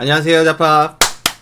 안녕하세요 자파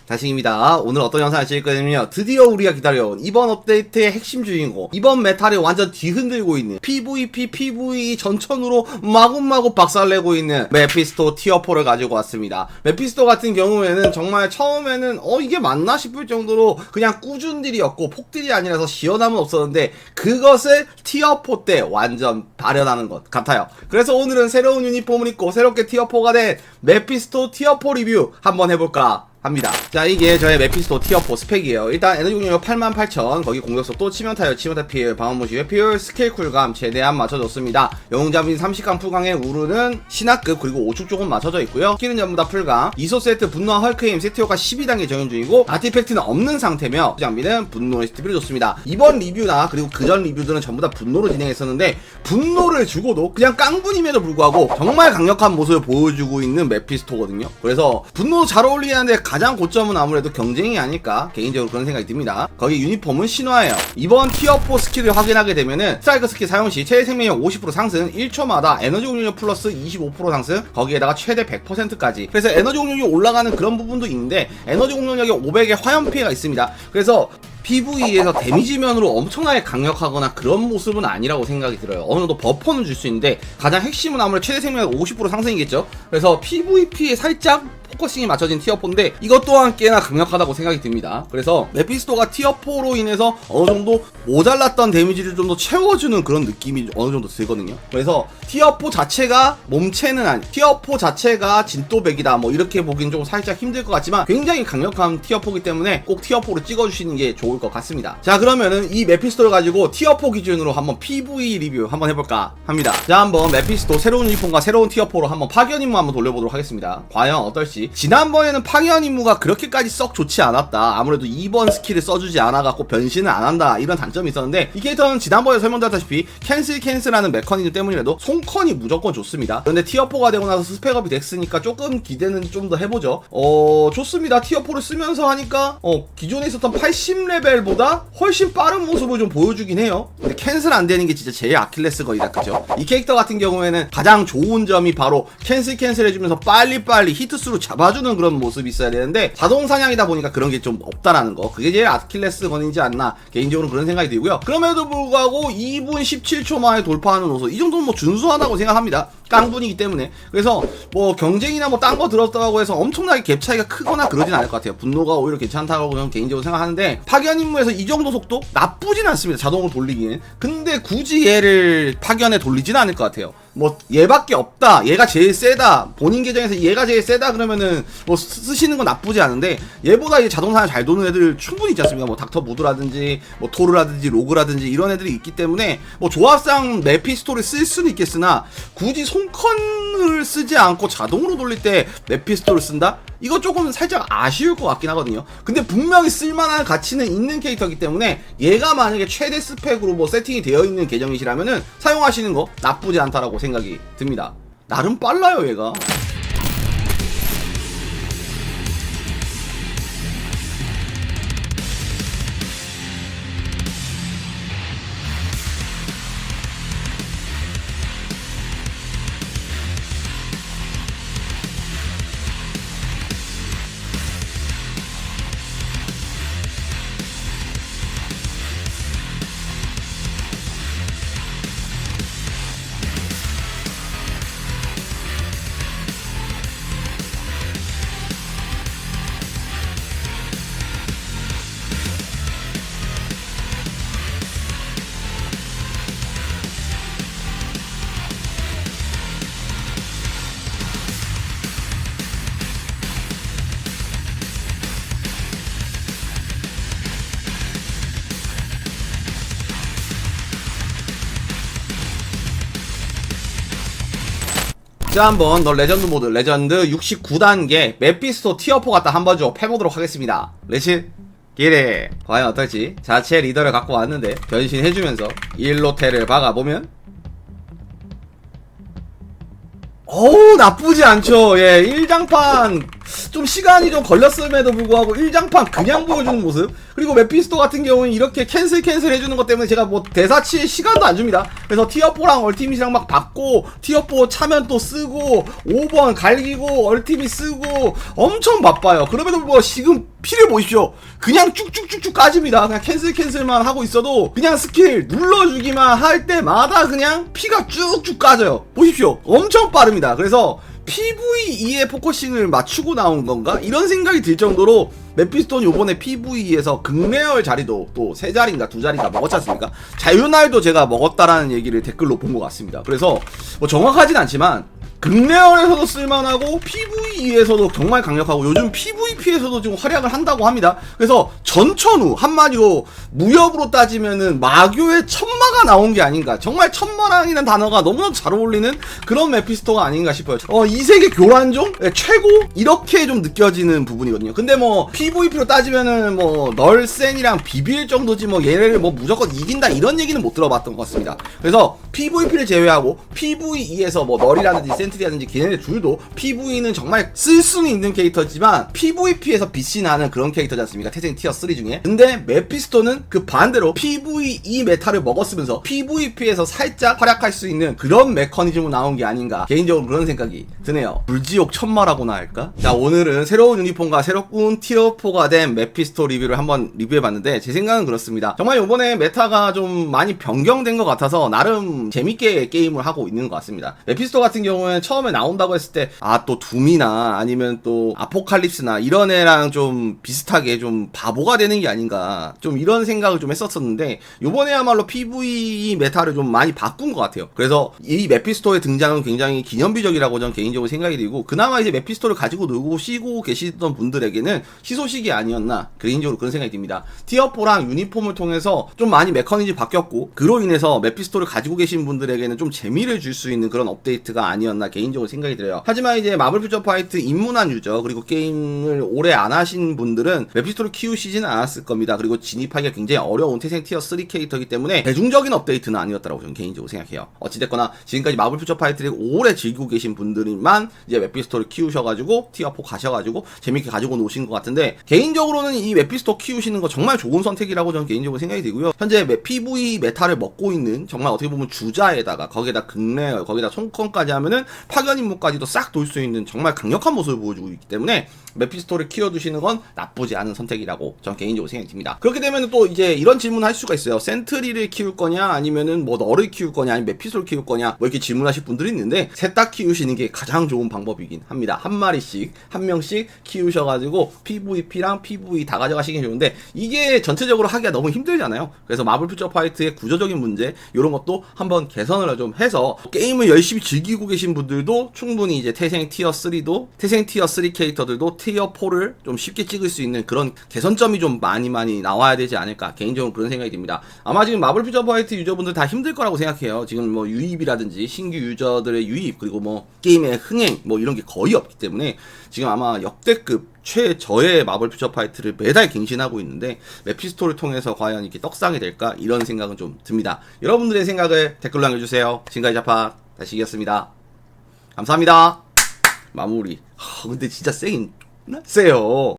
다시입니다. 오늘 어떤 영상을 찍을 거냐면요. 드디어 우리가 기다려온 이번 업데이트의 핵심 주인공 이번 메타를 완전 뒤흔들고 있는 PVP PVE 전천으로 마구마구 박살내고 있는 메피스토 티어4를 가지고 왔습니다. 메피스토 같은 경우에는 정말 처음에는 어 이게 맞나 싶을 정도로 그냥 꾸준 딜이었고 폭딜이 아니라서 시원함은 없었는데 그것을 티어4 때 완전 발현하는 것 같아요. 그래서 오늘은 새로운 유니폼을 입고 새롭게 티어4가 된 메피스토 티어4 리뷰 한번 해볼까 합니다. 자, 이게 저의 메피스토 티어4 스펙이에요. 일단 에너지 공격력 88,000, 거기 공격속도, 치명 타율, 치명타 피해, 방어무시 회피율, 스킬 쿨감 최대한 맞춰줬습니다. 영웅자빈 30강 풀강의 우르는 신화급 그리고 5축 조금 맞춰져 있고요. 스킬은 전부 다 풀강, 이소 세트 분노와 헐크임 세트 효과 12단계 적용 중이고 아티팩트는 없는 상태며 장비는 분노의 스티브를 줬습니다. 이번 리뷰나 그리고 그전 리뷰들은 전부 다 분노로 진행했었는데 분노를 주고도 그냥 깡분임에도 불구하고 정말 강력한 모습을 보여주고 있는 메피스토거든요. 그래서 분노도 잘 어울리긴 한데 가장 고점은 아무래도 경쟁이 아닐까 개인적으로 그런 생각이 듭니다. 거기 유니폼은 신화예요. 이번 티어4 스킬을 확인하게 되면은 스트라이크 스킬 사용 시 최대 생명력 50% 상승, 1초마다 에너지 공격력 플러스 25% 상승, 거기에다가 최대 100%까지. 그래서 에너지 공격력이 올라가는 그런 부분도 있는데 에너지 공격력이 500의 화염 피해가 있습니다. 그래서 PV에서 데미지 면으로 엄청나게 강력하거나 그런 모습은 아니라고 생각이 들어요. 어느 정도 버퍼는 줄 수 있는데 가장 핵심은 아무래도 최대 생명력 50% 상승이겠죠. 그래서 PVP에 살짝 포커싱이 맞춰진 티어4인데 이것 또한 꽤나 강력하다고 생각이 듭니다. 그래서 메피스토가 티어4로 인해서 어느 정도 모자랐던 데미지를 좀 더 채워주는 그런 느낌이 어느 정도 들거든요. 그래서 티어4 자체가 몸체는 아니, 티어4 자체가 진또백이다 뭐 이렇게 보긴 좀 살짝 힘들 것 같지만 굉장히 강력한 티어4이기 때문에 꼭 티어4로 찍어주시는 게 좋을 것 같습니다. 자 그러면은 이 메피스토를 가지고 티어4 기준으로 한번 PV 리뷰 한번 해볼까 합니다. 자 한번 메피스토 새로운 유니폼과 새로운 티어4로 한번 파견 임무 한번 돌려보도록 하겠습니다. 과연 어떨지 지난번에는 파견 임무가 그렇게까지 썩 좋지 않았다. 아무래도 2번 스킬을 써주지 않아갖고 변신을 안 한다 이런 단점이 있었는데 이 캐릭터는 지난번에 설명드렸다시피 캔슬 캔슬하는 메커니즘 때문이라도 손컨이 무조건 좋습니다. 그런데 티어4가 되고 나서 스펙업이 됐으니까 조금 기대는 좀 더 해보죠. 어 좋습니다. 티어4를 쓰면서 하니까 어 기존에 있었던 80레 벨보다 훨씬 빠른 모습을 좀 보여주긴 해요. 근데 캔슬 안 되는 게 진짜 제일 아킬레스건이다 그죠? 이 캐릭터 같은 경우에는 가장 좋은 점이 바로 캔슬 캔슬 해주면서 빨리빨리 히트수로 잡아주는 그런 모습이 있어야 되는데 자동 사냥이다 보니까 그런 게 좀 없다라는 거 그게 제일 아킬레스건이지 않나 개인적으로 그런 생각이 들고요. 그럼에도 불구하고 2분 17초 만에 돌파하는 모습 이 정도는 뭐 준수하다고 생각합니다. 깡분이기 때문에. 그래서 뭐 경쟁이나 뭐 딴 거 들었다고 해서 엄청나게 갭 차이가 크거나 그러진 않을 것 같아요. 분노가 오히려 괜찮다고 저는 개인적으로 생각하는데 파견 임무에서 이 정도 속도 나쁘진 않습니다. 자동으로 돌리기엔 근데 굳이 얘를 파견에 돌리진 않을 것 같아요 뭐 얘밖에 없다. 얘가 제일 세다. 본인 계정에서 얘가 제일 세다. 그러면은 뭐 쓰- 쓰시는 건 나쁘지 않은데 얘보다 이제 자동사냥 잘 도는 애들 충분히 있지 않습니까? 뭐 닥터 무드라든지 뭐 토르라든지 로그라든지 이런 애들이 있기 때문에 뭐 조합상 메피스토를 쓸 수는 있겠으나 굳이 손컨을 쓰지 않고 자동으로 돌릴 때 메피스토를 쓴다? 이거 조금 살짝 아쉬울 것 같긴 하거든요. 근데 분명히 쓸만한 가치는 있는 캐릭터이기 때문에 얘가 만약에 최대 스펙으로 뭐 세팅이 되어 있는 계정이시라면은 사용하시는 거 나쁘지 않다라고 생각이 듭니다. 나름 빨라요, 얘가. 자 한번 너 레전드 모드 레전드 69단계 메피스토 티어4 갖다 한번 좀 패보도록 하겠습니다. 레츠 기대. 과연 어떨지? 자체 리더를 갖고 왔는데 변신해주면서 일로테를 박아보면. 어우 나쁘지 않죠. 예 1장판. 좀 시간이 좀 걸렸음에도 불구하고 1장판 그냥 보여주는 모습 그리고 메피스토 같은 경우는 이렇게 캔슬 캔슬 해주는 것 때문에 제가 뭐 대사치 시간도 안 줍니다. 그래서 티어4랑 얼티밋이랑 막 받고 티어4 차면 또 쓰고 5번 갈기고 얼티밋 쓰고 엄청 바빠요. 그럼에도 뭐 지금 피를 보십시오. 그냥 쭉쭉쭉쭉 까집니다. 그냥 캔슬 캔슬만 하고 있어도 그냥 스킬 눌러주기만 할 때마다 그냥 피가 쭉쭉 까져요. 보십시오. 엄청 빠릅니다. 그래서 PVE에 포커싱을 맞추고 나온 건가? 이런 생각이 들 정도로 메피스톤이 요번에 PVE에서 극레얼 자리도 또 세 자리인가 두 자리인가 먹었지 않습니까? 자유날도 제가 먹었다라는 얘기를 댓글로 본 것 같습니다. 그래서 뭐 정확하진 않지만 극레얼에서도 쓸만하고 PVE에서도 정말 강력하고 요즘 PVP에서도 지금 활약을 한다고 합니다. 그래서 전천후 한마디로 무협으로 따지면은 마교의 천마가 나온 게 아닌가. 정말 천마랑이라는 단어가 너무나 잘 어울리는 그런 메피스토가 아닌가 싶어요. 어, 이 세계 교란종 네, 최고 이렇게 좀 느껴지는 부분이거든요. 근데 뭐 PVP로 따지면은 뭐 널센이랑 비빌 정도지 뭐 얘네를 뭐 무조건 이긴다 이런 얘기는 못 들어봤던 것 같습니다. 그래서 PVP를 제외하고 PVE에서 뭐 널이라든지 센트리라든지 걔네들 둘도 PV는 정말 쓸 수는 있는 캐릭터지만 PVP에서 빛이 나는 그런 캐릭터지 않습니까? 태생 티어 3 중에. 근데 메피스토는 그 반대로 PVE 메타를 먹었으면서 PVP에서 살짝 활약할 수 있는 그런 메커니즘으로 나온 게 아닌가. 개인적으로 그런 생각이 드네요. 불지옥 천마라고나 할까? 자, 오늘은 새로운 유니폼과 새롭군 티어 4가 된 메피스토 리뷰를 한번 리뷰해봤는데 제 생각은 그렇습니다. 정말 이번에 메타가 좀 많이 변경된 것 같아서 나름 재밌게 게임을 하고 있는 것 같습니다. 메피스토 같은 경우는 처음에 나온다고 했을 때 아 또 둠이나 아니면 또 아포칼립스나 이런 애랑 좀 비슷하게 좀 바보가 되는 게 아닌가 좀 이런 생각을 좀 했었었는데 요번에야말로 PVE 메타를 좀 많이 바꾼 것 같아요. 그래서 이 메피스토의 등장은 굉장히 기념비적이라고 저는 개인적으로 생각이 들고 그나마 이제 메피스토를 가지고 놀고 쉬고 계시던 분들에게는 희소식이 아니었나 개인적으로 그런 생각이 듭니다. 티어4랑 유니폼을 통해서 좀 많이 메커니즘이 바뀌었고 그로 인해서 메피스토를 가지고 계신 분들에게는 좀 재미를 줄 수 있는 그런 업데이트가 아니었나 개인적으로 생각이 들어요. 하지만 이제 마블 퓨처 파이트 입문한 유저 그리고 게임을 오래 안 하신 분들은 메피스토를 키우시지는 않았을 겁니다. 그리고 진입하기가 굉장히 어려운 태생 티어 3 캐릭터이기 때문에 대중적인 업데이트는 아니었다고 저는 개인적으로 생각해요. 어찌됐거나 지금까지 마블 퓨처 파이트를 오래 즐기고 계신 분들만 이제 메피스토를 키우셔가지고 티어 4 가셔가지고 재밌게 가지고 노신 것 같은데 개인적으로는 이 메피스토 키우시는 거 정말 좋은 선택이라고 저는 개인적으로 생각이 들고요. 현재 메- PV 메타를 먹고 있는 정말 어떻게 보면 주자에다가 거기에다 극레어 거기다 손컨까지 하면은 파견 임무까지도 싹 돌 수 있는 정말 강력한 모습을 보여주고 있기 때문에 메피스토를 키워두시는 건 나쁘지 않은 선택이라고 저는 개인적으로 생각이 듭니다. 그렇게 되면 또 이제 이런 질문 할 수가 있어요. 센트리를 키울 거냐 아니면은 뭐 너를 키울 거냐 아니면 메피스토를 키울 거냐 뭐 이렇게 질문하실 분들이 있는데 셋 다 키우시는 게 가장 좋은 방법이긴 합니다. 한 마리씩 한 명씩 키우셔가지고 PVP랑 PV 다 가져가시긴 좋은데 이게 전체적으로 하기가 너무 힘들잖아요. 그래서 마블 퓨처 파이트의 구조적인 문제 이런 것도 한번 개선을 좀 해서 게임을 열심히 즐기고 계신 분들도 충분히 이제 태생 티어 3도 태생 티어 3 캐릭터들도 티어 4를 좀 쉽게 찍을 수 있는 그런 개선점이 좀 많이 많이 나와야 되지 않을까 개인적으로 그런 생각이 듭니다. 아마 지금 마블 퓨처 파이트 유저분들 다 힘들 거라고 생각해요. 지금 뭐 유입이라든지 신규 유저들의 유입 그리고 뭐 게임의 흥행 뭐 이런 게 거의 없기 때문에 지금 아마 역대급 최저의 마블 퓨처 파이트를 매달 갱신하고 있는데 메피스토를 통해서 과연 이렇게 떡상이 될까 이런 생각은 좀 듭니다. 여러분들의 생각을 댓글로 남겨주세요. 지금까지 자파 다시 이겼습니다. 감사합니다. 마무리. 하, 근데 진짜 세긴 세요.